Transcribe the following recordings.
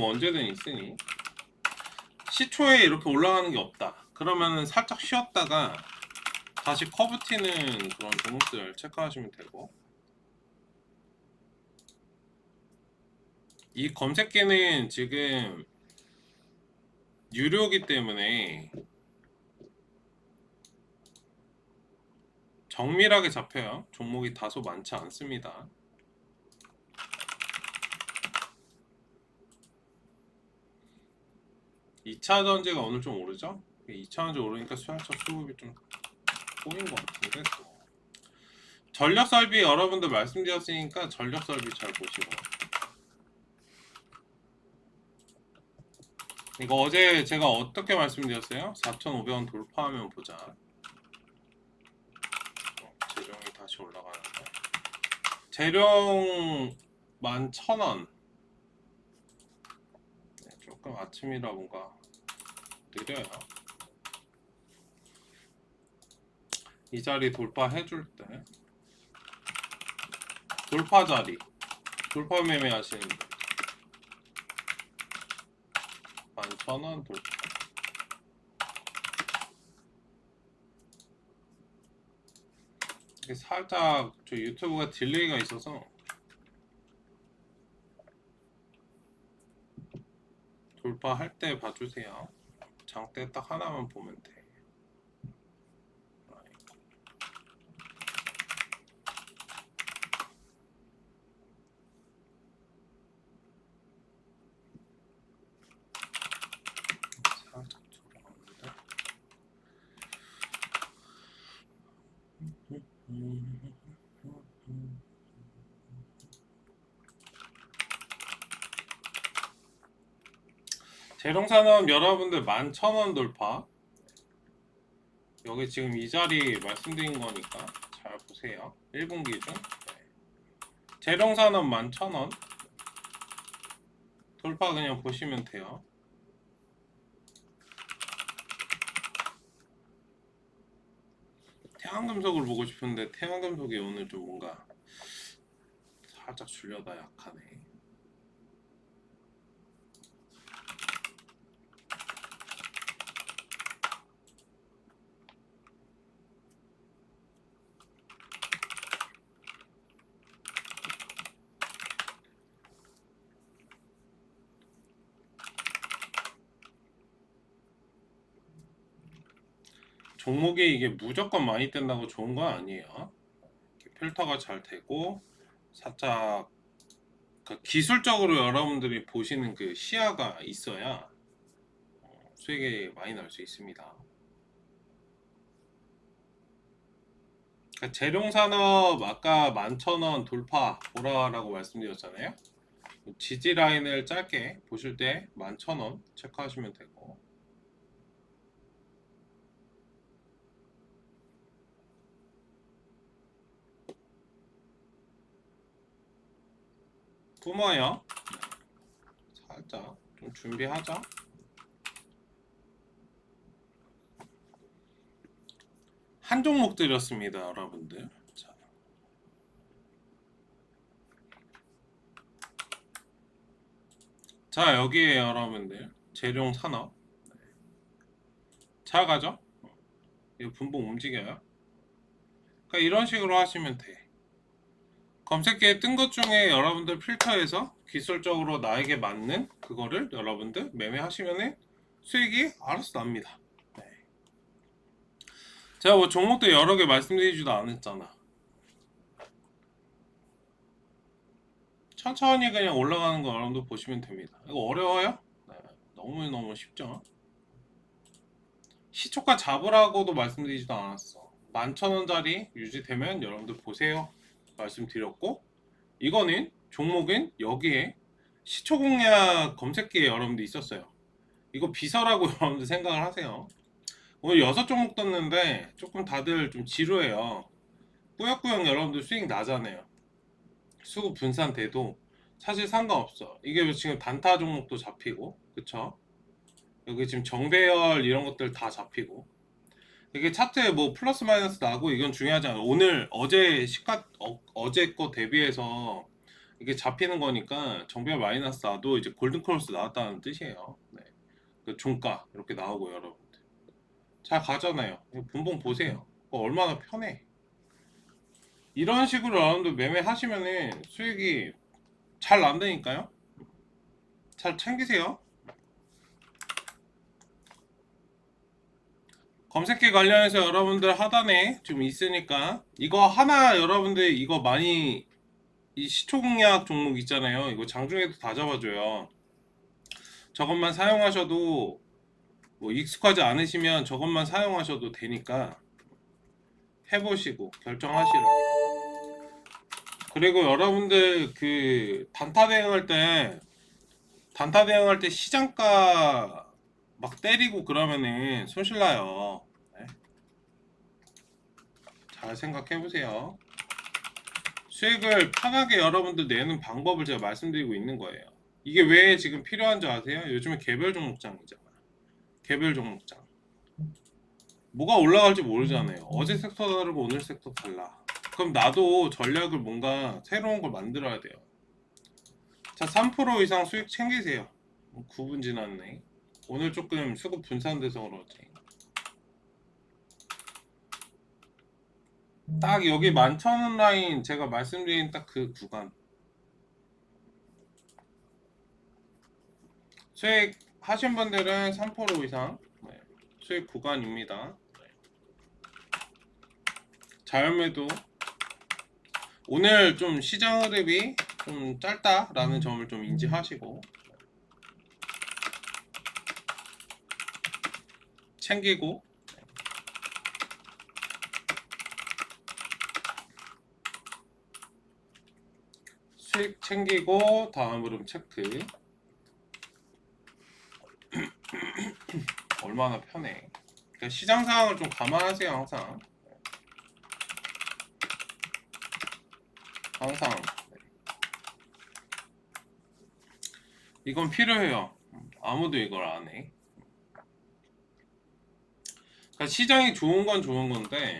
뭐 언제든 있으니 시초에 이렇게 올라가는 게 없다. 그러면은 살짝 쉬었다가 다시 커브 튀는 그런 종목들 체크하시면 되고 이 검색기는 지금 유료기 때문에 정밀하게 잡혀요. 종목이 다소 많지 않습니다. 이차 전지가 오늘 좀 오르죠? 2차 전지 오르니까 수양차 수급이 좀 꼬인 것 같은데 또 전력 설비 여러분들 말씀드렸으니까 전력 설비 잘 보시고 이거 어제 제가 어떻게 말씀드렸어요? 4,500원 돌파하면 보자. 어, 재룡이 다시 올라가는데 재룡 11,000원 네, 조금 아침이라 뭔가 느려요. 이 자리 돌파해줄 때 돌파 자리 돌파 매매 하시는 분 11,000원 돌파 이게 살짝 저 유튜브가 딜레이가 있어서 돌파할 때 봐주세요. 장대 딱 하나만 보면 돼. 살짝 돌아가는데. 재롱산업 여러분들 11,000원 돌파. 여기 지금 이 자리 말씀드린 거니까 잘 보세요. 1분 기준. 네. 재롱산업 11,000원. 돌파 그냥 보시면 돼요. 태양금속을 보고 싶은데 태양금속이 오늘 좀 뭔가 살짝 줄려다 약하네 종목이 이게 무조건 많이 뜬다고 좋은 건 아니에요. 필터가 잘 되고 살짝 그 기술적으로 여러분들이 보시는 그 시야가 있어야 어, 수익이 많이 날 수 있습니다. 그러니까 재룡산업 아까 11,000원 돌파 보라라고 말씀드렸잖아요. 지지 라인을 짧게 보실 때 11,000원 체크하시면 되고 품어요. 살짝 좀 준비하자. 한 종목 드렸습니다, 여러분들. 자. 자, 여기에 여러분들 재룡 산업 잘 가죠? 이 분봉 움직여요. 그러니까 이런 식으로 하시면 돼. 검색기에 뜬 것 중에 여러분들 필터에서 기술적으로 나에게 맞는 그거를 여러분들 매매하시면은 수익이 알아서 납니다. 네. 제가 뭐 종목도 여러 개 말씀드리지도 않았잖아. 천천히 그냥 올라가는 거 여러분들 보시면 됩니다. 이거 어려워요? 네. 너무너무 쉽죠? 시초가 잡으라고도 말씀드리지도 않았어. 11,000원짜리 유지되면 여러분들 보세요. 말씀드렸고 이거는 종목은 여기에 시초 공략 검색기에 여러분들 있었어요. 이거 비서라고 여러분들 생각을 하세요. 오늘 여섯 종목 떴는데 조금 다들 좀 지루해요. 꾸역꾸역 여러분들 수익 나잖아요. 수급 분산돼도 사실 상관없어. 이게 지금 단타 종목도 잡히고, 그쵸? 여기 지금 정배열 이런 것들 다 잡히고, 이게 차트에 뭐 플러스 마이너스 나고 이건 중요하지 않아요. 오늘 어제 시가 어, 어제 거 대비해서 이게 잡히는 거니까 정별 마이너스 나도 이제 골든 크로스 나왔다는 뜻이에요. 네. 그 종가 이렇게 나오고 여러분들 잘 가잖아요. 분봉 보세요. 얼마나 편해. 이런 식으로 여러분들 매매하시면은 수익이 잘 난다니까요. 잘 챙기세요. 검색기 관련해서 여러분들 하단에 좀 있으니까 이거 하나 여러분들 이거 많이 이 시초 공략 종목 있잖아요. 이거 장중에도 다 잡아줘요. 저것만 사용하셔도 뭐 익숙하지 않으시면 저것만 사용하셔도 되니까 해보시고 결정하시라고. 그리고 여러분들 그 단타 대응할 때 단타 대응할 때 시장가 막 때리고 그러면은 손실 나요. 네. 잘 생각해 보세요. 수익을 편하게 여러분들 내는 방법을 제가 말씀드리고 있는 거예요. 이게 왜 지금 필요한지 아세요? 요즘에 개별 종목장이잖아. 개별 종목장. 뭐가 올라갈지 모르잖아요. 어제 섹터 다르고 오늘 섹터 달라. 그럼 나도 전략을 뭔가 새로운 걸 만들어야 돼요. 자, 3% 이상 수익 챙기세요. 9분 지났네. 오늘 조금 수급 분산돼서 그러지. 딱 여기 11,000원 라인 제가 말씀드린 딱 그 구간. 수익 하신 분들은 3% 이상 네, 수익 구간입니다. 네. 자연매도 오늘 좀 시장 흐름이 좀 짧다라는 점을 좀 인지하시고 챙기고. 수익 챙기고 다음 흐름 체크. 얼마나 편해. 그러니까 시장 상황을 좀 감안하세요 항상. 항상. 이건 필요해요. 아무도 이걸 안해 그러니까 시장이 좋은 건 좋은 건데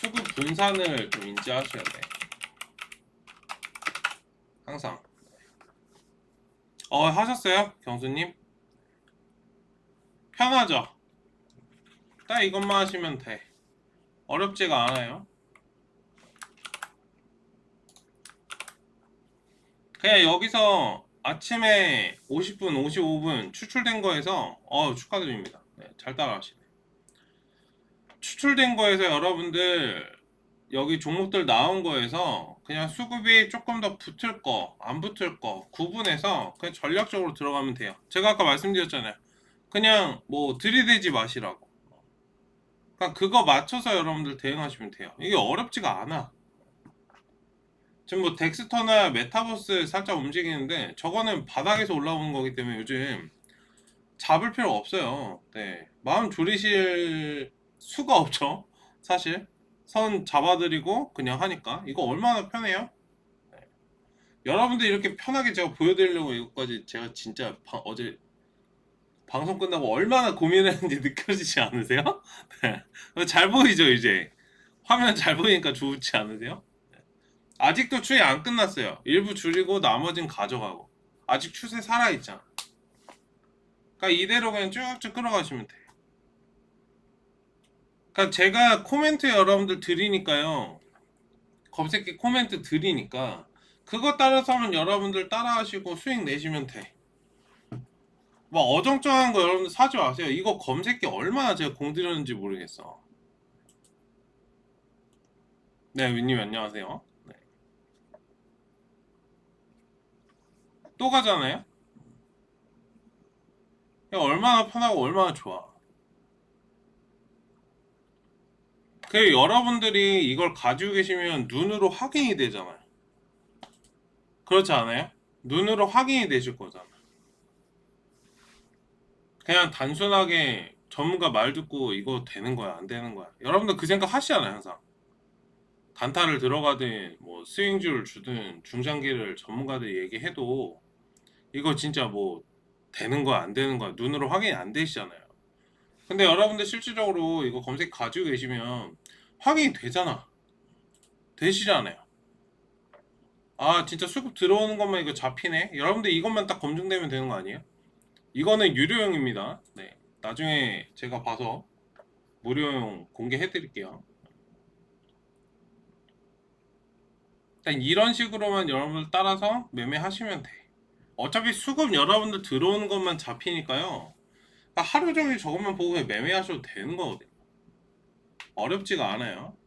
수급 분산을 좀 인지하셔야 돼. 항상. 어 하셨어요? 경수님? 편하죠? 딱 이것만 하시면 돼. 어렵지가 않아요. 그냥 여기서 아침에 50분 55분 추출된 거에서 어 축하드립니다. 네, 잘 따라하시네 추출된 거에서 여러분들 여기 종목들 나온 거에서 그냥 수급이 조금 더 붙을 거, 안 붙을 거 구분해서 그냥 전략적으로 들어가면 돼요. 제가 아까 말씀드렸잖아요. 그냥 뭐 들이대지 마시라고. 그냥 그거 맞춰서 여러분들 대응하시면 돼요. 이게 어렵지가 않아. 지금 뭐 덱스터나 메타버스 살짝 움직이는데 저거는 바닥에서 올라오는 거기 때문에 요즘 잡을 필요 없어요. 네. 마음 졸이실 수가 없죠. 사실. 선 잡아드리고 그냥 하니까 이거 얼마나 편해요? 네. 여러분들 이렇게 편하게 제가 보여드리려고 이것까지 제가 진짜 바- 어제 방송 끝나고 얼마나 고민했는지 느껴지지 않으세요? 네. 잘 보이죠 이제 화면 잘 보이니까 좋지 않으세요? 네. 아직도 추이 안 끝났어요. 일부 줄이고 나머진 가져가고 아직 추세 살아있잖아. 그러니까 이대로 그냥 쭉쭉 끌어가시면 돼. 그러니까 제가 코멘트 여러분들 드리니까요. 검색기 코멘트 드리니까 그거 따라서는 여러분들 따라하시고 수익 내시면 돼. 뭐 어정쩡한 거 여러분들 사지 마세요. 이거 검색기 얼마나 제가 공들였는지 모르겠어. 네, 윈님 안녕하세요. 네. 또 가잖아요. 얼마나 편하고 얼마나 좋아. 그 여러분들이 이걸 가지고 계시면 눈으로 확인이 되잖아요. 그렇지 않아요? 눈으로 확인이 되실 거잖아. 그냥 단순하게 전문가 말 듣고 이거 되는 거야, 안 되는 거야. 여러분들 그 생각 하시잖아요, 항상. 단타를 들어가든 뭐 스윙주를 주든 중장기를 전문가들 얘기해도 이거 진짜 뭐 되는 거야, 안 되는 거야. 눈으로 확인이 안 되시잖아요. 근데 여러분들 실질적으로 이거 검색 가지고 계시면 확인이 되잖아. 되시잖아요. 아 진짜 수급 들어오는 것만 이거 잡히네 여러분들 이것만 딱 검증되면 되는 거 아니에요? 이거는 유료용입니다 네 나중에 제가 봐서 무료용 공개해 드릴게요 일단 이런 식으로만 여러분들 따라서 매매하시면 돼 어차피 수급 여러분들 들어오는 것만 잡히니까요 하루 종일 저것만 보고 매매하셔도 되는 거거든요. 어렵지가 않아요